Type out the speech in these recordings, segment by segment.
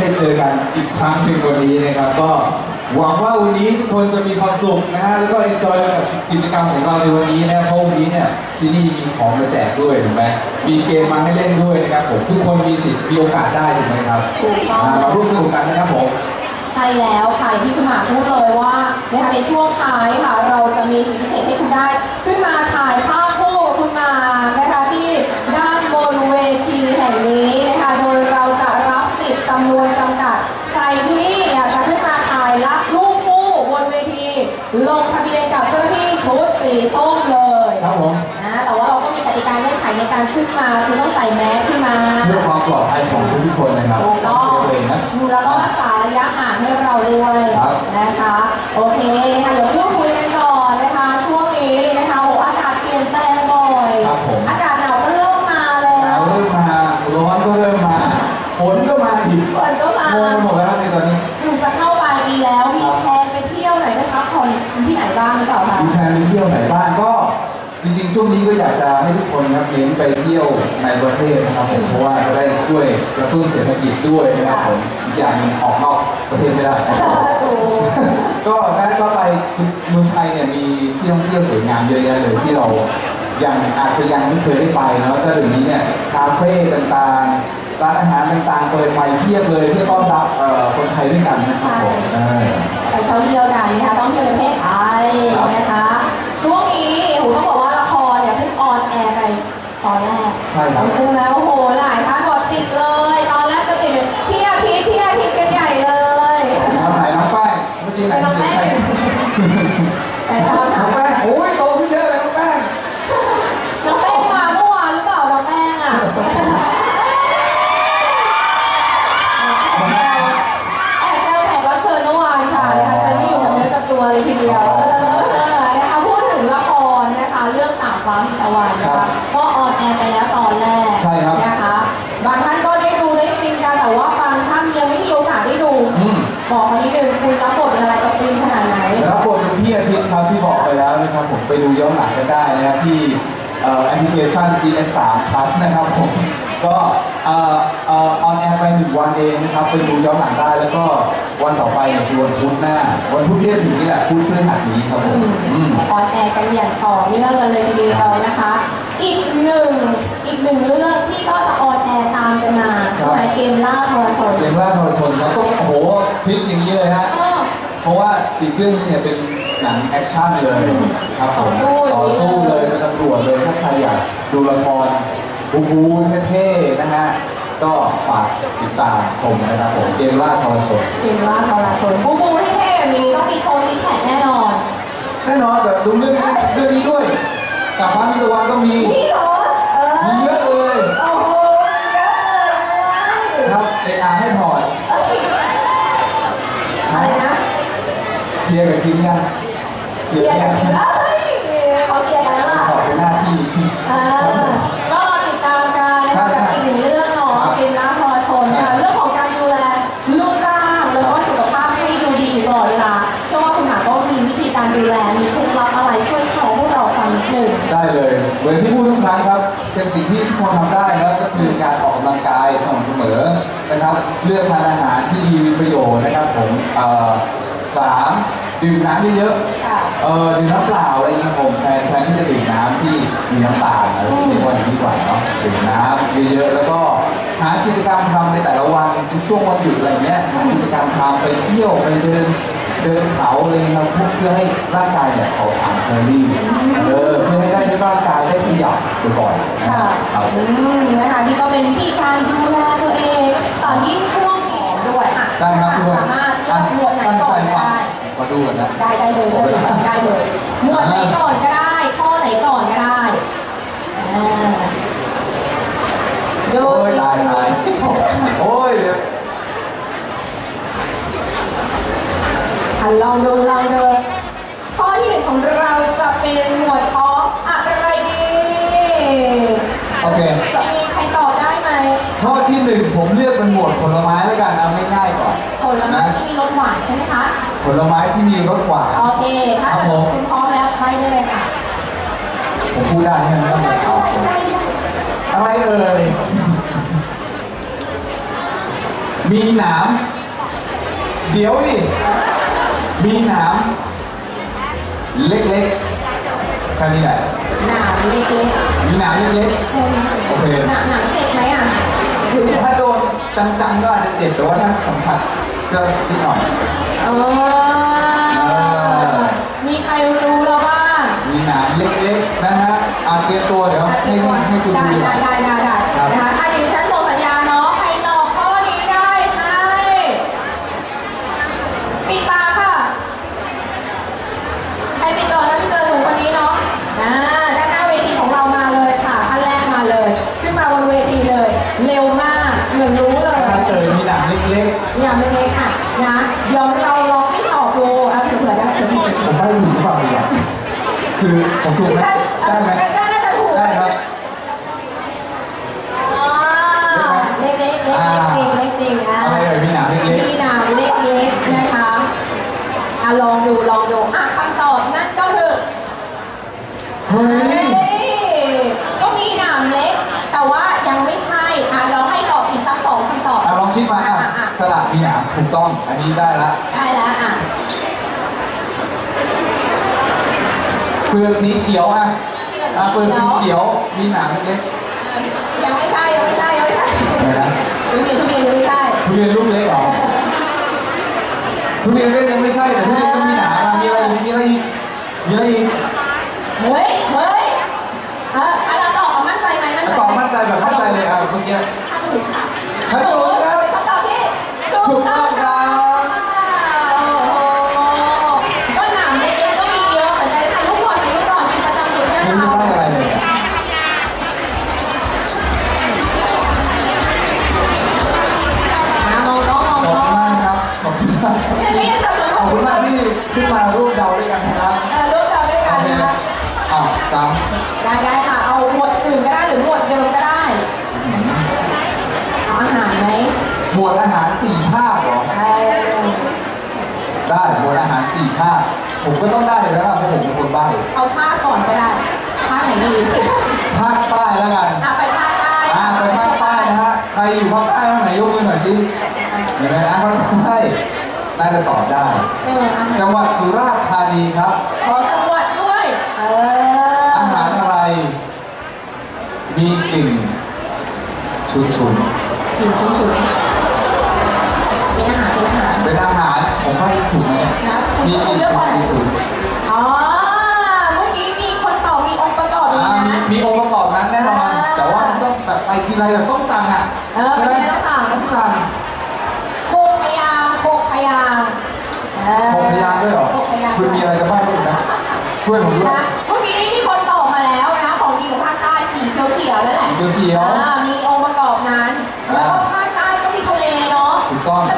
ดีใจมากที่ได้เจอกันอีกครั้งหนึ่งวันนี้นะครับ ก็หวังว่าวันนี้ทุกคนจะมีความสุขนะฮะแล้วก็เอนจอยกับกิจกรรมของเราในวันนี้นะครับเพราะวันนี้เนี่ยที่นี่มีของมาแจกด้วยถูกไหมมีเกมมาให้เล่นด้วยนะครับผมทุกคนมีสิทธิ์มีโอกาสได้ถูกไหมครับถูกต้อง อ่ามาร่วมสนุกกันนะครับผม ใช่แล้วค่ะอย่างที่คุณหมาพูดเลยว่านะคะในช่วงท้ายค่ะ เราจะมีสิ่งพิเศษให้คุณได้ ขึ้นมาถ่ายภาพคู่กับคุณหมานะคะที่ด้านบนเวทีแห่งนี้ ขในการขึ้นมาคือต้องใส่แมสขึ้นมา เพื่อความปลอดภัยของทุกๆคนนะครับถูกต้ต้อองงเซฟตัวเองนะ แล้วก็รักษาระยะห่างให้เราด้วยครับ นะคะ โอเคนะคะเดี๋ยวพูดคุยกันก่อนนะคะ ช่วงนี้นะคะโอ้อากาศเปลี่ยนแปลงบ่อย ครับผม อากาศหนาวก็เริ่มมาแล้หนาว วเริ่มมาร้อนก็เริ่มมาฝนก็มาอีกฝนก็มางงไปหมดแล้วครับในตอนนี้อืมจะเข้าปลายปีแล้วมีแพลนไปเที่ยวไหนไหมคะผ่อนที่ไหนบ้างหรือเปล่าคะ มีแพลนไปเที่ยวไหนบ้างก็ จริงๆ ช่วงนี้ก็อยากจะให้ทุกคนครับเน้นไปเที่ ยวในประเทศนะครับผมเพราะว่าจะได้ช่วยกระตุ้นเศรษฐกิจด้วยนะครับผมอีกอย่างหนึงออกนอกประเทศไม่ได้ถูกก็น่าก็ไปเมืองไทยเนี่ยมีที่ท่องเที่ยวสวยงามเยอะแยะเลยที่เรายังอาจจะยังไม่เคยได้ไปเนาะก็เดี๋ยวนี้เนี่ยคาเฟ่ต่างๆร้านอาหารต่างๆเปิดใหม่เพียบเลยเพื่อต้อนรับเอ่อคนไทยด้วยกันนะครับผมเออไปท่องเที่ยวกันนะคะต้องเที่ยวในประเทศไทยครับนะคะ ช่วงนี้โอ้โหต้องบอกว่าละครเนี่ยเพิ่งออนแอร์ไปตอนแรก ใช่ครับซึ่งแล้วโอ้โหหลายท่านกดติดเลย ตอนแรกก็ติดพี่อาทิตย์พี่อาทิตย์กันใหญ่เลยมาถ่ายน้องแป้งเมื่อกี้ไหนน้องเสียแป้งงใครแต่ ดูย้อนหลังกันได้นะครับที่เอ่อแอปพลิเคชัน CS3 Plus นะครับผมก็เอ่อเอ่อออนแอร์ไปหนึ่งวันเองนะครับไปดูย้อนหลังได้แล้วก็วันต่อไปเนี่ยคือวันพุธหน้า วันพุธที่จะถึงนี่แหละพุธพฤหัสนี้ครับผมอืมออนแอร์กันอย่างต่อเนื่องกันเลยทีเดียวนะคะ อีกหนึ่งอีกหนึ่งเรื่องที่ก็จะออนแอร์ตามกันมาสมัยเกมล่าทรชนเกมล่าทรชนครับก็โอ้โหพลิกอย่างนี้เลยฮะอ้อเพราะว่าอีกเรื่องนึงเนี่ยเป็น หนังแอคชั่นเลยครับผมต่อสู้ต่อสู้เลยเป็นตำรวจเลยถ้าใครอยากดูละครบูบูเท่ๆนะฮะก็ฝากติดตามชมนะครับผมเกมล่าทรชนเกมล่าทรชนบูบูเท่ๆแบบนี้ต้องมีโชว์ซิกแพคแน่นอน แน่นอนแต่ดูเรื่องนี้เรื่องนี้ด้วยกับฟ้ามีตะวันก็มีนี่เหรอเออมีเยอะเลยโอ้โหเยอะเลยครับเออาให้ถอดอะไรนะเคลียร์กับทีมยัง เคเคลีลียยร์ร์ยักังนทีเอ้ยเขาเคลียร์กันแล้วล่ะถอดเป็นหน้าที่ อ่าก็รอติดตามกันนะคะกับอีกหนึ่งเรื่องเนาะเป็นน้ำพอชนค่ะเรื่องของการดูแลรูปร่างแล้วก็สุขภาพให้ดูดีตลอดเวลาเชื่อว่าคุณหมาก็มีวิธีการดูแลมีเคล็ดลับอะไรช่วยแชร์ให้เราฟังนิดหนึ่ง ได้เลยเหมือนที่พูดทุกครั้งครับ เป็นสิ่งที่ทุกคนทำได้แล้วก็คือการออกกำลังกายสม่ำเสมอนะครับ เลือกทานอาหารที่ดีมีประโยชน์นะครับผมเอ่อ สามดื่มน้ำเยอะค่ะๆเออดื่มน้ำเปล่าอะไรเงี้ยผมแทนแทนที่จะดื่มน้ำที่มีน้ำตาลอะไรเรียกว่าอย่างนี้ดีกว่าเนาะดื่มน้ำเยอะๆแล้วก็หากิจกรรมทำในแต่ละวันช่วงวันหยุดอะไรเงี้ยหากิจกรรมทำไปเที่ยวไปเดินเดินเขาอะไรเงี้ยครับเพื่อให้ร่างกายเนี่ยเผาผลาญแคลอรี่เออเพื่อให้ได้ร่างกายได้ขยับบ่อยๆนะค่ะครับ อืมนะคะนี่ก็เป็นวิธีการดูแลตัวเอง ต่อยิ่งช่วงแขนด้วยอะได้ครับทุกคน สามารถเลื อกหมวดไหนตั้งก่ใจอนก็ฟังได้ มาดูกันนะ ได้ได้เลยได้เลยได้เลยหมวดไหนก่อนก็ได้ ข้อไหนก่อนก็ได้อ่าดูโอ้ยสิตายตายโอ้ยอะลองดูลองดูข้อที่หนึ่งของเราจะเป็นหมวดของอะไรดีโอเค จะมีใครตอบได้ไหม ข้อที่หนึ่งผมเลือกเป็นหมวดผลไม้แล้วกันเอาง่ายๆก่อนผ ลไม้นะที่มีรสหวานใช่ไหมคะผลไม้ที่มีรสหวานโอเค ถ้าครับเกิดผมคุณพร้อมแล้วไปได้เลยค่ะ ผมพูดได้ใช่ไหมครับได้ได้ได้ได้อะไรเอ่ย มีหนาม เดี๋ยวดิ มีหนาม เล็กๆแค่นี้แหละหนามเล็กมีหนามเล็กๆ โอเคหนามหนามเจ็บไหมอะๆถ้าโดนจังๆก็อาจจะเจ็บแต่ว่าถ้าสัมผัส ก็นิดหน่อยเออมีใครรู้แล้วบ้างมีหนามเล็กๆนะฮะอาเตรียมตัวเดี๋ยวให้ให้คุณได้ดูได้ได้ได้ได้ ครับ นะคะถ้าดิฉันส่งสัญญาณเนาะใครตอบข้อนี้ได้ให้ปิดปากค่ะ ใครปิดก่อนแล้วพี่เจอหนุ่มคนนี้เนาะอ่าด้านหน้าเวทีของเรามาเลยค่ะท่านแรกมาเลย ขึ้นมาบนเวทีเลย เร็วมากเหมือนรู้เลย ถ้าเจอมีหนามเล็ก อย่างเล็กๆอะนะเดี๋ยวเราลองให้ตอบดูเอาเผื่อๆได้เผื่อๆ ๆ ผมได้ถูกหรือเปล่าเนี่ยคือผมถูกไหมได้ไหม ได้น่าจะถูก ได้ครับ อ๋อเล็กๆเล็กๆ อ่า จริงเล็กจริงอะ อะไรเอ่ยมีหนามเล็ก มีหนามเล็กๆนะคะอะลองดูลองดูอะคำตอบนั่นก็คือ ๆ เฮ้ เฮ้ ย ยก็มีหนามเล็ก แต่ว่ายังไม่ใช่อะเราให้ตอบอีกสักสองคำตอบ เอาลองคิดมาอะ อะ สลัดมีหนามถูก ต้อง อันนี้ได้ละได้แล้วอะเปลือกสีเขียวอะอะเปลือกสีเขียว มีหนามเล็กยังไม่ใช่ยังไม่ใช่ยังไม่ใช่ๆอะไรนะทุเรียนทุเรียนยังไม่ใช่ทุเรียนลูกเล็กเหรอทุเรียนก็ยังไม่ใช่แต่ทุเรียนก็มีหนามอะมีอะไรอีกมีอะไรอีกมีอะไรอีก เฮ้ยเฮ้ยเอออะเราตอบมั่นใจไหมมั่นใจตอบมั่นใจแบบมั่นใจเลยอะเมื่อกี้ถ้าถูกค่ะถ้าถูกครับเป็น ได้หมวดอาหารสี่ภาคผมก็ต้องได้อยู่แล้วล่ะเพราะผมเป็นคนใบ้เอาภาคก่อนก็ได้ภาคไหนดีภาคใต้แล้วกันอะไปภาคใต้อ่าไปภาคใต้นะฮะใครอยู่ภาคใต้บ้างไหนยกมือหน่อยสิเห็นไหมอะภาคใต้น่าจะตอบได้ เอออาหารจังหวัดสุราษฎร์ธานีครับ ขอจังหวัดด้วย เอออาหารอะไร มีกลิ่นชุนชุนกินชุ่มๆ ครับมีกลิ่นเลือกก่อนชุนชุนอ๋อเมื่อกี้มีคนตอบมีองค์ประกอบๆด้วยอ่ามีนะ มีองค์ประกอบนั้นแน่นอน อ่า แต่ว่ามันต้องแบบไปทีไรแบบต้องสั่งอะเออไปทีไรต้องสั่งต้องสั่งโคกพยางค์โคกพยางค์เออผมพยานด้วยเหรอโคกพยางค์คุณมีอะไรจะบ้างไหมนะช่วยผมด้วย นะเมื่อกี้นี้มีคนตอบมาแล้วนะ ของดีของภาคใต้สีเขียวๆนั่นแหละสีเขียวๆอ่ามีองค์ประกอบนั้น แล้วก็ภาคใต้ก็มีทะเลเนาะถูกต้องก็ต้อง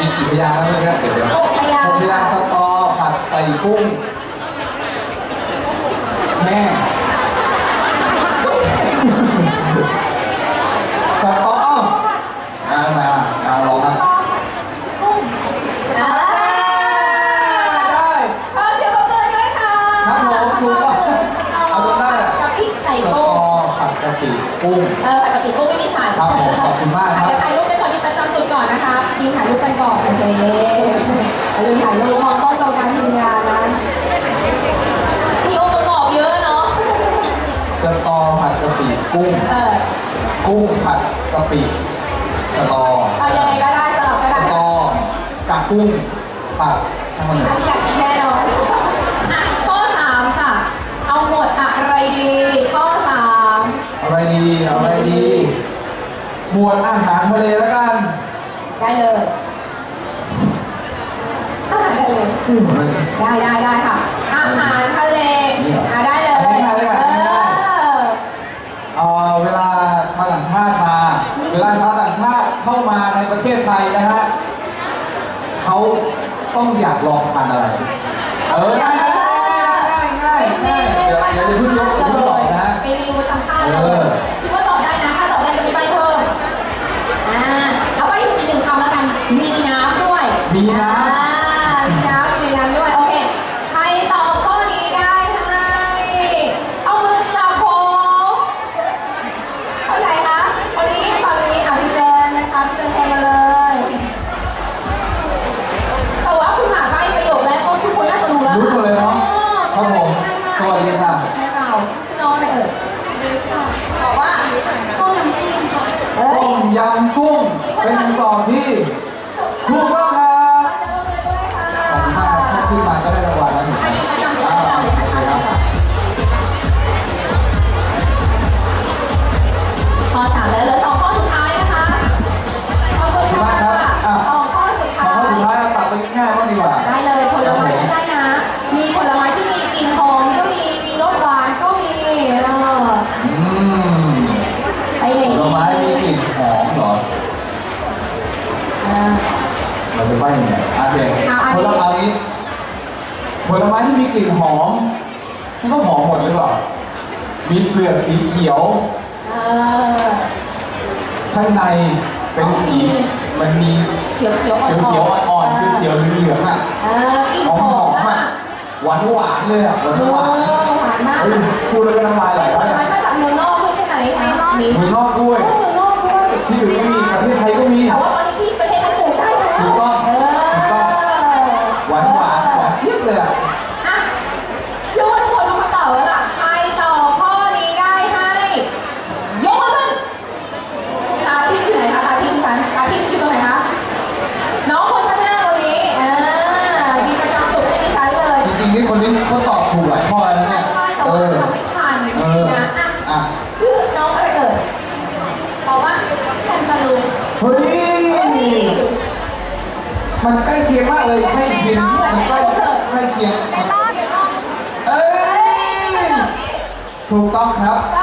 มีกี่พยางค์แล้วเมื่อกี้เดี๋ยวเดี๋ยวหกพยางค์ หกพยางค์สตอผัดใส่กุ้งแห้งสตอเอ้ามา เอาลองครับ ได้ขอเสียงปรบมือด้วยค่ะครับผมถูกต้องเอาจนได้แหละกับพริกใส่สตกุ้องผัดกะปิกุ้งเออปกติกุ้งไม่มีสารครับผมขอบคุณมากครับ อลืถ่ายรูปมองต้องตกลางทีมงานนะมีองค์ประกอบเยอะเนาะสตอผัดกะปิกุ้งกุ้งผัดกะปิสตอเอายังไงก็ได้สลับก็ได้ตอกับกุ้งผัดทั้งหมดอันนี้อยากกินแน่นอนข้อสามจ้ะเอาหมวดอะไรดี ข้อสามอะไรดีอะไรดี หมวดอาหารทะเลแล้วกัน ได้เลย ได้ได้ได้ค่ะ อาหารทะเลนี่เหรออะได้เลยง่ายๆเลยอะง่ายเออ เอ่อเวลาชาวต่างชาติมา เวลาชาวต่างชาติเข้ามาในประเทศไทยนะฮะเขาต้องอยากลองทานอะไร เออได้ได้ได้ายๆบ้างดีกว่า ได้เลยผลไม้ก็ได้นะ มีผลไม้ที่มีกลิ่นหอมก็มี มีรสหวานก็มี เอออืมไปไหนผลดีไม้มีกลิ่นหอมเหรอ อ่า เราจะว่ายังไงโอเคเอาอันผนี้ ลไม้นี้ผลไม้ที่มีกลิ่นหอมมันก็หอมหมดหรือเปล่า มีเปลือกสีเขียว เออ ข้างในเป็นสี มันมีเขียวเขียวเขียวเขียวๆอ่อนๆเขียวเขียวๆเหลืองๆอะเออกลิ่นหอหมอหอมมมาอะกหวานหวานๆเลยอะหวานโอ้หวานหวานมากเฮ้ยพูดแล้วก็น้ำลายไหลผแล้วลไม้เนี่ยมาจากเมืองนอกด้วยใช่ไหมคะนี่เมืองนอกด้วย เมืองนอกด้วย ที่อื่นก็มีประเทศไทยก็มี แต่ว่าตอนนี้ที่ประเทศไทยปลูกได้แล้ว ถูกต้อง เออ ถูกต้อง หวานหวานหวานเจี๊ยบเลยอะ อะเชื่อว่าทุกคนรู้คำตอบแล้วล่ะใครตอบข้อนี้ได้ให้ยกมือขึ้นตาทิพย์อยู่ไหนคะตาทิพย์ดิฉันตาทิพย์อยู่ตรงไหนคะน้องคนข้างหน้าคนนี้อ่ามีประจำจุดให้ดิฉันเลย จริงๆนี่คนนี้เขาตอบถูกหลายข้อแล้ว ใช่ เนี่ย ใช่แต่ เอ ว่า อ ทำไม่ทัน เออ นะอะ อะ ชื่อน้องอะไรเอ่ยตอบว่าแคนตาลูป เฮ้ย มันใกล้ เคียงมากเลยให้อีกทีนึงมันใกล้ใกล้เคียงเอ้ยถูกต้องครับ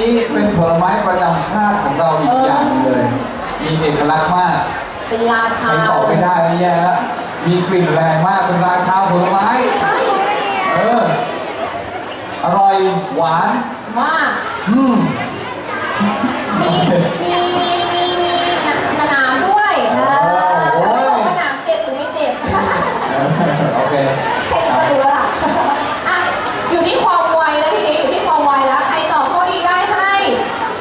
นิดนี้เป็นผลไม้ประจำชาติของเราอีกอย่างหนึ่งเลย มีเอกลักษณ์มากเป็นราใคชารตอบไม่ได้นี่แย่แล้วมีกลิ่นแรงมากเป็นราชาผลไม้ ใช่เออ อร่อยหวาน มากอืม มีมี